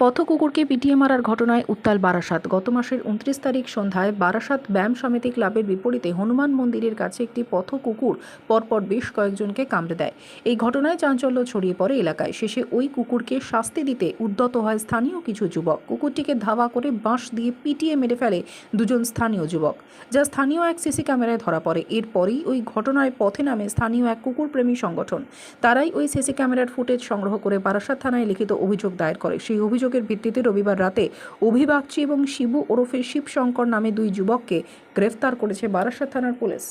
পথ কুকুরকে পিটিয়ে মারার ঘটনায় উত্তাল বারাসাত। গত মাসের উনত্রিশ তারিখ সন্ধ্যায় বারাসাত ব্যায়াম সমিতি ক্লাবের বিপরীতে হনুমান মন্দিরের কাছে একটি পথ কুকুর পরপর বেশ কয়েকজনকে কামড়ে দেয়। এই ঘটনায় চাঞ্চল্য ছড়িয়ে পড়ে এলাকায়। শেষে ওই কুকুরকে শাস্তি দিতে উদ্যত হয় স্থানীয় কিছু যুবক। কুকুরটিকে ধাওয়া করে বাঁশ দিয়ে পিটিয়ে মেরে ফেলে দুজন স্থানীয় যুবক, যা স্থানীয় এক সিসি ক্যামেরায় ধরা পড়ে। এরপরই ওই ঘটনায় পথে নামে স্থানীয় এক কুকুরপ্রেমী সংগঠন। তারাই ওই সিসি ক্যামেরার ফুটেজ সংগ্রহ করে বারাসাত থানায় লিখিত অভিযোগ দায়ের করে। সেই অভিযোগের ভিত্তিতে রবিবার রাতে অভিবাগচি এবং শিবু ওরফে শিবশঙ্কর নামে দুই যুবককে গ্রেফতার করেছে বারাসাত থানার পুলিশ।